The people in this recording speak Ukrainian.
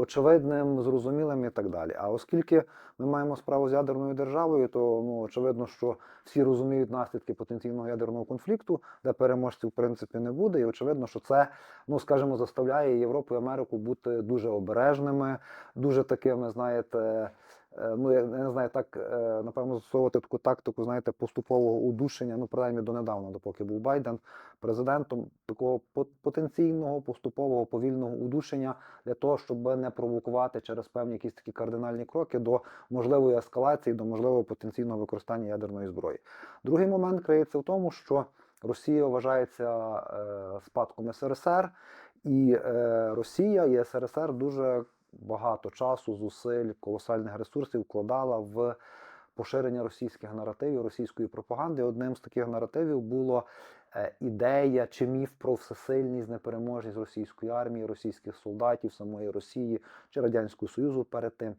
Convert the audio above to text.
очевидним, зрозумілим і так далі. А оскільки ми маємо справу з ядерною державою, то ну очевидно, що всі розуміють наслідки потенційного ядерного конфлікту, де переможців в принципі не буде. І очевидно, що це, ну скажімо, заставляє Європу і Америку бути дуже обережними, дуже такими, знаєте. Е, Ну, я не знаю, так е, напевно застосовувати таку тактику, знаєте, поступового удушення, ну принаймні донедавна, допоки був Байден президентом, такого потенційного поступового повільного удушення для того, щоб не провокувати через певні якісь такі кардинальні кроки до можливої ескалації, до можливого потенційного використання ядерної зброї. Другий момент криється в тому, що Росія вважається е, спадком СРСР, і е, Росія і СРСР дуже багато часу, зусиль, колосальних ресурсів вкладала в поширення російських наративів, російської пропаганди. Одним з таких наративів було е, ідея чи міф про всесильність, непереможність російської армії, російських солдатів, самої Росії чи Радянського Союзу перед тим.